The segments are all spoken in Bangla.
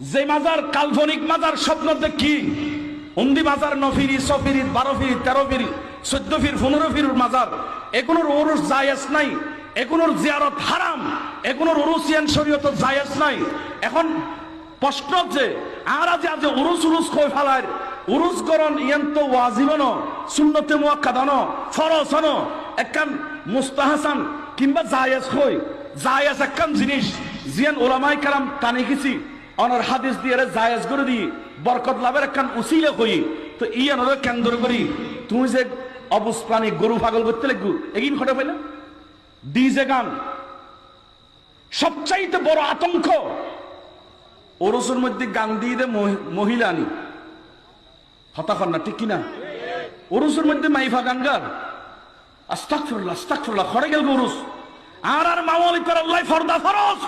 যে মাজার কাল্পনিক মাজার স্বপ্ন দেখি, উন্দি মাজার নফিরি, সফিরি, বারো ফিরি, তেরো ফিরি, চোদ্দ ফির, পনেরো ফির মাজার। এগুলোর ওরস জায়েজ নাই এগুলোর জিয়ারত হারাম এগুলোর ওরুসিয়ান শরীয়ত জায়েজ নাই। এখন প্রশ্ন যে, আরা যে আজ উরুস উরুস কই ফেলার উরুস গরণ ইয়ান্ত ওয়াজিবন সুন্নতে মুয়াক্কাদান ফরজ হন একখান মুস্তাহাসান কিংবা জায়েজ কই? জায়েজ একখান জিনিস, জিয়ান ওলামাই কালাম টানি গেছি। অনার হাদিস দিয়ে জায়েজ করে দি বরকত লাভের একখান উসিলে কই তো ই ওরা কেন্দ্র করি, তুমি যে অবুজ প্রাণী, গরু পাগল করতে লাগবো, এগিন ঘটে পাইলে? ডিজে গান, সবচাইতে বড় আতঙ্ক ওরসের মধ্যে গান দিয়ে দে মহি- মহিলা আনি হতাখন না, ঠিক কিনা? ওরসের মধ্যে মাইফা গান গার আস্তাক ফিরল্লাহ আস্তাক খড়ে গেল ওরস আর আর মাওয়ালি করে আল্লাহ ফরদা ফরজ।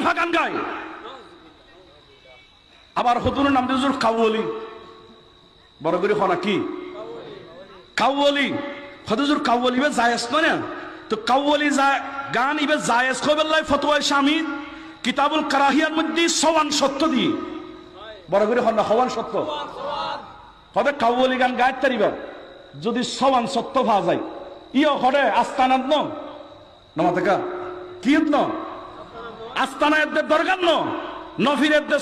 কেন গান গায়। আবার হতুনের নাম দিয়ে কাউলি। বড় করে হনা কি? কাউলি। হদুজুর কাউলি বে জায়েজ নয় না? তো কাউলি গান ইবে জায়েজ কবেল্লাই ফতোয়ায় স্বামী। কিতাবুল কারাহিয়ার মধ্যে সওয়ান সত্য দি। বড় করে হন হওয়ান সত্য। হবে কাউলি গান গায়ের তারিবা যদি সওয়ান সত্য পাওয়া যায়। ইয় হরে আস্তানাত ন। নমাতেকা। কি ন? আস্তানা এদের দরকার ন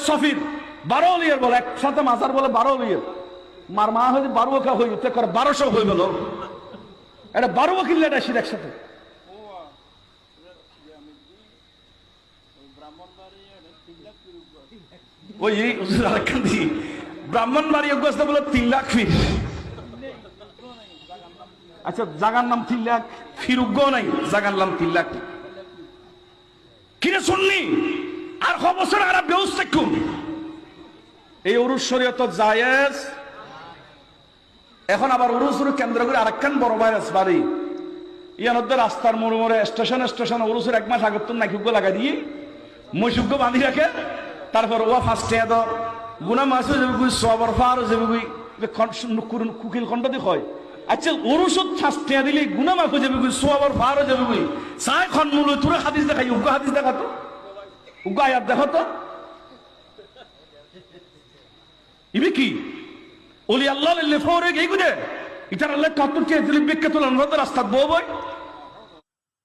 সফির বারো লিয়ের বলে, একসাথে মাজার বলে বারো লিয়ের মার মা হয়তো বারো কা হই তে করে বারোশো হয়ে গেল এটা বারো কিনলে এটা সির একসাথে। ওই ব্রাহ্মণ বাড়ি অগ্রস্ত বলে তিন লাখ ফির। আচ্ছা জাগার নাম তিন লাখ ফিরুগ্য নাই, জাগার নাম তিন লাখ। কিরে শুননি আর ক বছর আর ব্যবস্থা কোন এই অরুষ শরীয়ত জায়েজ। এখন আবার উরুসুর কেন্দ্র করে আরেকখান বড় ভাইরাস বাড়ি। ইয়ানদ্দ রাস্তার মোড়ে মোড়ে স্টেশন স্টেশন উরুসুর এক মাস আগত নাইকুগ্য লাগাই দিয়ে মৈসুগ্য বাঁধি রাখে। তারপর ও ফার্স্ট এদ গুনা মাসে যাবে সবর ফার যাবে কুকিল খন্ড দি হয় আচ্ছা উরুসুত ফার্স্ট দিলে গুনা মাফ যাবে সোয়াবার সবর হয়ে যাবে বই সাই খন মূল তোর হাদিস দেখাই উগ্র হাদিস দেখা তো। উগ্র আয়াত দেখো তো। ইবি কি? ওলি আল্লাহ লেফরে গেই গুদে ইতার আল্লাহ কাতুর কে দিলি তোলা রাস্তা বই